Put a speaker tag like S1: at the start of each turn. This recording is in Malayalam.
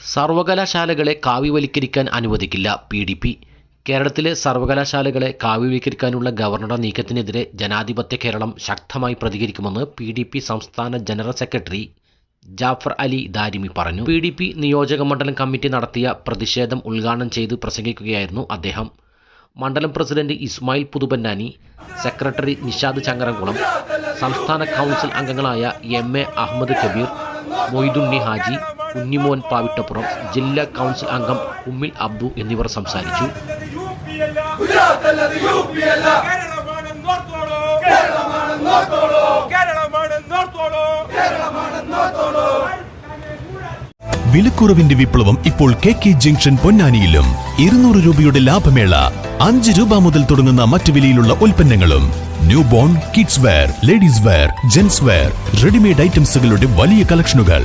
S1: സർവകലാശാലകളെ കാവ്യവൽക്കരിക്കാൻ അനുവദിക്കില്ല പി ഡി പി. കേരളത്തിലെ സർവകലാശാലകളെ കാവ്യവൽക്കരിക്കാനുള്ള ഗവർണറുടെ നീക്കത്തിനെതിരെ ജനാധിപത്യ കേരളം ശക്തമായി പ്രതികരിക്കുമെന്ന് പി ഡി പി സംസ്ഥാന ജനറൽ സെക്രട്ടറി ജാഫർ അലി ദാരിമി പറഞ്ഞു. പി ഡി പി നിയോജക മണ്ഡലം കമ്മിറ്റി നടത്തിയ പ്രതിഷേധം ഉദ്ഘാടനം ചെയ്ത് പ്രസംഗിക്കുകയായിരുന്നു അദ്ദേഹം. മണ്ഡലം പ്രസിഡന്റ് ഇസ്മായിൽ പുതുപന്നാനി സെക്രട്ടറി നിഷാദ് ചങ്ങരംകുളം സംസ്ഥാന കൗൺസിൽ അംഗങ്ങളായ എം എ അഹമ്മദ് കബീർ മൊയ്തുണ്ണി ഹാജി കുഞ്ഞിമോൻ പാവിട്ടപ്പുറം ജില്ലാ കൗൺസിൽ അംഗം ഉമ്മിൽ അബ്ദു എന്നിവർ സംസാരിച്ചു.
S2: വിലക്കുറവിന്റെ വിപ്ലവം ഇപ്പോൾ കെ കെ ജംഗ്ഷൻ പൊന്നാനിയിലും. ഇരുന്നൂറ് രൂപയുടെ ലാഭമേള അഞ്ച് രൂപ മുതൽ തുടങ്ങുന്ന മറ്റു വിലയിലുള്ള ഉൽപ്പന്നങ്ങളും. New born kids wear ladies wear gents wear readymade ഐറ്റംസുകളുടെ വലിയ കളക്ഷനുകൾ